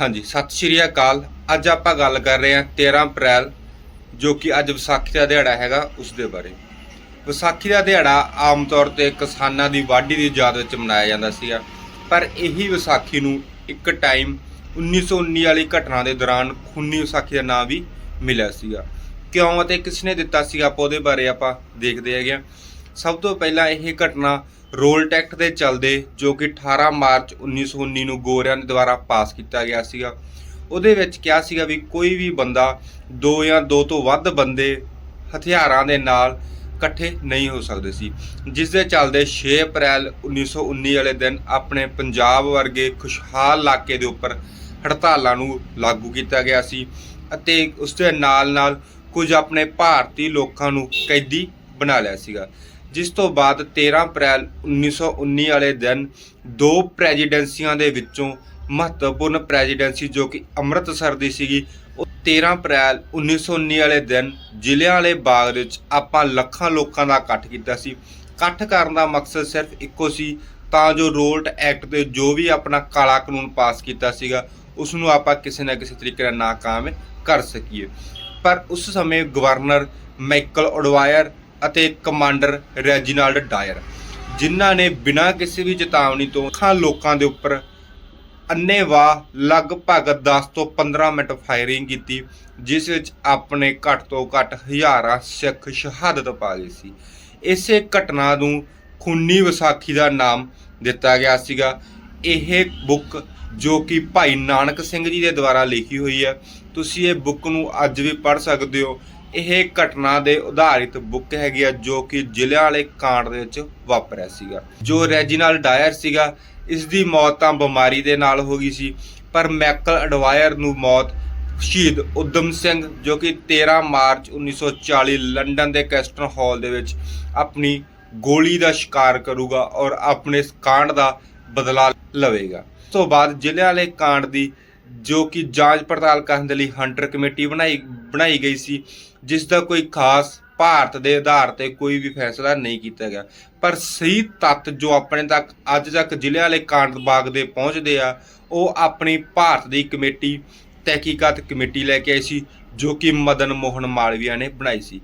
ਹਾਂਜੀ, ਸਤਿ ਸ਼੍ਰੀ ਅਕਾਲ। ਅੱਜ ਆਪਾਂ ਗੱਲ ਕਰ ਰਹੇ ਹਾਂ 13 ਅਪ੍ਰੈਲ, ਜੋ ਕਿ ਅੱਜ ਵਿਸਾਖੀ ਦਾ ਦਿਹਾੜਾ ਹੈਗਾ, ਉਸ ਦੇ ਬਾਰੇ। ਵਿਸਾਖੀ ਦਾ ਦਿਹਾੜਾ ਆਮ ਤੌਰ ਤੇ ਕਿਸਾਨਾਂ ਦੀ ਵਾਢੀ ਦੀ ਯਾਦ ਵਿੱਚ ਮਨਾਇਆ ਜਾਂਦਾ ਸੀਗਾ। ਪਰ ਇਹੀ ਵਿਸਾਖੀ ਨੂੰ ਇੱਕ ਟਾਈਮ 1919 ਵਾਲੀ ਘਟਨਾ ਦੇ ਦੌਰਾਨ ਖੂਨੀ ਵਿਸਾਖੀ ਦਾ ਨਾਮ ਵੀ ਮਿਲਿਆ ਸੀਗਾ। ਕਿਉਂ ਅਤੇ ਕਿਸ ਨੇ ਦਿੱਤਾ ਸੀਗਾ, ਆਪਾਂ ਉਹਦੇ ਬਾਰੇ ਆਪਾਂ ਦੇਖਦੇ ਹੈਗੇ ਹਾਂ। ਸਭ ਤੋਂ ਪਹਿਲਾਂ ਇਹ ਘਟਨਾ ਰੋਲ ਟੈਕਟ ਦੇ ਚਲਦੇ ਜੋ ਕਿ 18 ਮਾਰਚ 1919 ਨੂੰ ਗੋਰਿਆਂ ਦੇ ਦੁਆਰਾ ਪਾਸ ਕੀਤਾ ਗਿਆ ਸੀਗਾ। ਉਹਦੇ ਵਿੱਚ ਕਿਹਾ ਸੀਗਾ ਵੀ ਕੋਈ ਵੀ ਬੰਦਾ ਦੋ ਜਾਂ ਦੋ ਤੋਂ ਵੱਧ ਬੰਦੇ ਹਥਿਆਰਾਂ ਦੇ ਨਾਲ ਇਕੱਠੇ ਨਹੀਂ ਹੋ ਸਕਦੇ ਸੀ। ਜਿਸ ਦੇ ਚੱਲਦੇ 6 ਅਪ੍ਰੈਲ 1919 ਵਾਲੇ ਦਿਨ ਆਪਣੇ ਪੰਜਾਬ ਵਰਗੇ ਖੁਸ਼ਹਾਲ ਇਲਾਕੇ ਦੇ ਉੱਪਰ ਹੜਤਾਲਾਂ ਨੂੰ ਲਾਗੂ ਕੀਤਾ ਗਿਆ ਸੀ ਅਤੇ ਉਸ ਦੇ ਨਾਲ ਨਾਲ ਕੁਝ ਆਪਣੇ ਭਾਰਤੀ ਲੋਕਾਂ ਨੂੰ ਕੈਦੀ ਬਣਾ ਲਿਆ ਸੀਗਾ। ਜਿਸ ਤੋਂ ਬਾਅਦ 13 ਅਪ੍ਰੈਲ 1919 ਵਾਲੇ ਦਿਨ ਦੋ ਪ੍ਰੈਜ਼ੀਡੈਂਸੀਆਂ ਦੇ ਵਿੱਚੋਂ ਮਹੱਤਵਪੂਰਨ ਪ੍ਰੈਜ਼ੀਡੈਂਸੀ ਜੋ ਕਿ ਅੰਮ੍ਰਿਤਸਰ ਦੀ ਸੀਗੀ, ਉਹ 13 ਅਪ੍ਰੈਲ 1919 ਵਾਲੇ ਦਿਨ ਜ਼ਿਲ੍ਹਿਆਂ ਵਾਲੇ ਬਾਗ ਵਿੱਚ ਆਪਾਂ ਲੱਖਾਂ ਲੋਕਾਂ ਦਾ ਇਕੱਠ ਕੀਤਾ ਸੀ। ਇਕੱਠ ਕਰਨ ਦਾ ਮਕਸਦ ਸਿਰਫ ਇੱਕੋ ਸੀ, ਤਾਂ ਜੋ ਰੋਲਟ ਐਕਟ ਤੇ ਜੋ ਵੀ ਆਪਣਾ ਕਾਲਾ ਕਾਨੂੰਨ ਪਾਸ ਕੀਤਾ ਸੀਗਾ ਉਸ ਨੂੰ ਆਪਾਂ ਕਿਸੇ ਨਾ ਕਿਸੇ ਤਰੀਕੇ ਨਾਲ ਨਾਕਾਮ ਕਰ ਸਕੀਏ। ਪਰ ਉਸ ਸਮੇਂ ਗਵਰਨਰ ਮਾਈਕਲ ਓਡਵਾਇਰ ਅਤੇ ਕਮਾਂਡਰ ਰੈਜੀਨਾਲਡ ਡਾਇਰ, ਜਿਨ੍ਹਾਂ ਨੇ ਬਿਨਾਂ ਕਿਸੇ ਵੀ ਚੇਤਾਵਨੀ ਤੋਂ ਲੱਖਾਂ ਲੋਕਾਂ ਦੇ ਉੱਪਰ ਅੰਨੇਵਾਹ ਲਗਭਗ 10 ਤੋਂ 15 ਮਿੰਟ ਫਾਇਰਿੰਗ ਕੀਤੀ, ਜਿਸ ਵਿੱਚ ਆਪਣੇ ਘੱਟ ਤੋਂ ਘੱਟ ਹਜ਼ਾਰਾਂ ਸਿੱਖ ਸ਼ਹਾਦਤ ਪਾ ਗਏ ਸੀ। ਇਸੇ ਘਟਨਾ ਨੂੰ ਖੂਨੀ ਵਿਸਾਖੀ ਦਾ ਨਾਮ ਦਿੱਤਾ ਗਿਆ ਸੀਗਾ। ਇਹ ਬੁੱਕ ਜੋ ਕਿ ਭਾਈ ਨਾਨਕ ਸਿੰਘ ਜੀ ਦੇ ਦੁਆਰਾ ਲਿਖੀ ਹੋਈ ਹੈ। ਤੁਸੀਂ ਇਹ ਬੁੱਕ ਨੂੰ ਅੱਜ ਵੀ ਪੜ੍ਹ ਸਕਦੇ ਹੋ। ਇਹ ਘਟਨਾ ਦੇ ਆਧਾਰਿਤ ਬੁੱਕ ਹੈਗੀ ਆ ਜੋ ਕਿ ਜ਼ਿਲ੍ਹਿਆਂ ਵਾਲੇ ਕਾਂਡ ਦੇ ਵਿੱਚ ਵਾਪਰਿਆ ਸੀਗਾ। ਜੋ ਰੈਜੀਨਲ ਡਾਇਰ ਸੀਗਾ ਇਸ ਦੀ ਮੌਤ ਤਾਂ ਬਿਮਾਰੀ ਦੇ ਨਾਲ ਹੋ ਗਈ ਸੀ, ਪਰ ਮੈਕਲ ਅਡਵਾਇਰ ਨੂੰ ਮੌਤ ਸ਼ਹੀਦ ਉਦਮ ਸਿੰਘ ਜੋ ਕਿ 13 ਮਾਰਚ 1940 ਲੰਡਨ ਦੇ ਕੈਸਟਨ ਹਾਲ ਦੇ ਵਿੱਚ ਆਪਣੀ ਗੋਲੀ ਦਾ ਸ਼ਿਕਾਰ ਕਰੂਗਾ ਔਰ ਆਪਣੇ ਕਾਂਡ ਦਾ ਬਦਲਾ ਲਵੇਗਾ। ਉਸ ਤੋਂ ਬਾਅਦ ਜ਼ਿਲ੍ਹਿਆਂ ਵਾਲੇ ਕਾਂਡ ਦੀ ਜੋ ਕਿ ਜਾਂਚ ਪੜਤਾਲ ਕਰਨ ਦੇ ਲਈ ਹੰਟਰ ਕਮੇਟੀ ਬਣਾਈ ਬਣਾਈ ਗਈ ਸੀ, ਜਿਸ ਦਾ ਕੋਈ ਖਾਸ ਭਾਰਤ ਦੇ ਆਧਾਰ ਤੇ ਕੋਈ ਵੀ ਫੈਸਲਾ ਨਹੀਂ ਕੀਤਾ ਗਿਆ। ਪਰ ਸਹੀ ਤੱਤ ਜੋ ਆਪਣੇ ਤੱਕ, ਅੱਜ ਤੱਕ ਜ਼ਿਲ੍ਹੇ ਵਾਲੇ ਕਾਂਡ ਬਾਗ ਦੇ ਪਹੁੰਚਦੇ ਆ, ਉਹ ਆਪਣੀ ਭਾਰਤ ਦੀ ਕਮੇਟੀ, ਤਹਿਕੀਕਾਤ ਕਮੇਟੀ ਲੈ ਕੇ ਆਈ ਸੀ, ਜੋ ਕਿ ਮਦਨ ਮੋਹਨ ਮਾਲਵੀਆ ਨੇ ਬਣਾਈ ਸੀ।